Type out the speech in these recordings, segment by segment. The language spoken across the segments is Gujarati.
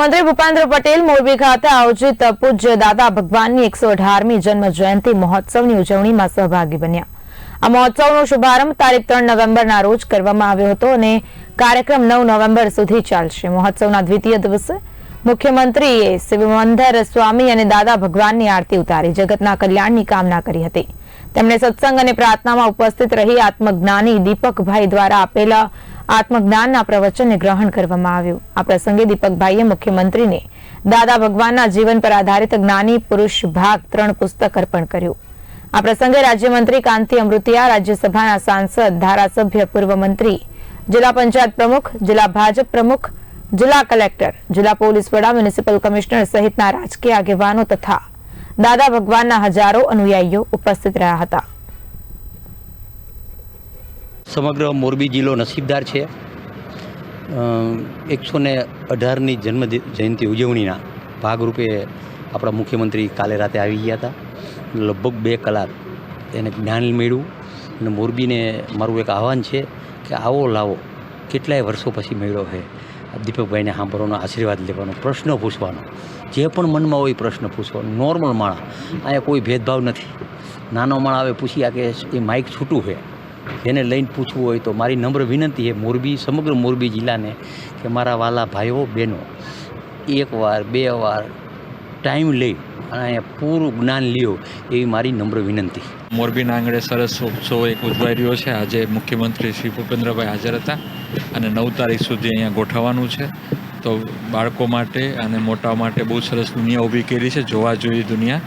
મુખ્યમંત્રી ભૂપેન્દ્ર પટેલ મોરબી ખાતે આયોજિત પૂજ્ય દાદા ભગવાનની એકસો અઢારમી જન્મ જયંતિ મહોત્સવની ઉજવણીમાં સહભાગી બન્યા. આ મહોત્સવનો શુભારંભ તારીખ ત્રણ નવેમ્બરના રોજ કરવામાં આવ્યો હતો અને કાર્યક્રમ નવ નવેમ્બર સુધી ચાલશે. મહોત્સવના દ્વિતીય દિવસે મુખ્યમંત્રીએ શિવમંદર સ્વામી અને દાદા ભગવાનની આરતી ઉતારી, જગતના કલ્યાણની કામના કરી હતી. તેમણે સત્સંગ અને પ્રાર્થનામાં ઉપસ્થિત રહી આત્મજ્ઞાની દીપકભાઈ દ્વારા આપેલા આત્મજ્ઞાનના પ્રવચનને ગ્રહણ કરવામાં આવ્યું. આ પ્રસંગે દીપકભાઈએ મુખ્યમંત્રીને દાદા ભગવાનના જીવન પર આધારિત જ્ઞાની પુરુષ ભાગ ત્રણ પુસ્તક અર્પણ કર્યું. આ પ્રસંગે રાજ્યમંત્રી કાંતિ અમૃતિયા, રાજ્યસભાના સાંસદ, ધારાસભ્ય, પૂર્વ મંત્રી, જિલ્લા પંચાયત પ્રમુખ, જિલ્લા ભાજપ પ્રમુખ, જિલ્લા કલેક્ટર, જિલ્લા પોલીસ વડા, મ્યુનિસિપલ કમિશનર સહિતના રાજકીય આગેવાનો તથા દાદા ભગવાનના હજારો અનુયાયીઓ ઉપસ્થિત રહ્યા હતા. સમગ્ર મોરબી જિલ્લો નસીબદાર છે. એકસો ને અઢારની જન્મ જયંતિ ઉજવણીના ભાગરૂપે આપણા મુખ્યમંત્રી કાલે રાતે આવી ગયા હતા. લગભગ બે કલાક એને જ્ઞાન મેળવ્યું અને મોરબીને મારું એક આહવાન છે કે આવો લાવો, કેટલાય વર્ષો પછી મળ્યો છે દીપકભાઈને સાંભળવાનો આશીર્વાદ લેવાનો, પ્રશ્ન પૂછવાનો, જે પણ મનમાં હોય પ્રશ્ન પૂછવાનો. નોર્મલ માણસ, અહીંયા કોઈ ભેદભાવ નથી. નાનો માણસ આવે પૂછી આ કે એ માઇક છૂટું છે જેને લઈને પૂછવું હોય તો મારી નમ્ર વિનંતી છે મોરબી, સમગ્ર મોરબી જિલ્લાને કે મારા વાલા ભાઈઓ, બહેનો એકવાર બે વાર ટાઈમ લઈ અને અહીંયા પૂરું જ્ઞાન લ્યો એવી મારી નમ્ર વિનંતી. મોરબીના આંગણે સરસ ઉત્સવ એક ઉજવાઈ રહ્યો છે. આજે મુખ્યમંત્રી શ્રી ભૂપેન્દ્રભાઈ હાજર હતા અને નવ તારીખ સુધી અહીંયા ગોઠવવાનું છે. તો બાળકો માટે અને મોટા માટે બહુ સરસ દુનિયા ઊભી કરી છે. જોવા જોઈએ દુનિયા.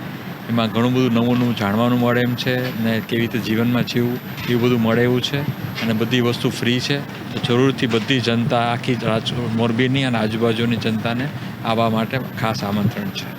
એમાં ઘણું બધું નવું નવું જાણવાનું મળે એમ છે ને કેવી રીતે જીવનમાં જીવવું, એવું બધું મળે એવું છે અને બધી વસ્તુ ફ્રી છે. તો જરૂરથી બધી જનતા, આખી મોરબીની અને આજુબાજુની જનતાને આવવા માટે ખાસ આમંત્રણ છે.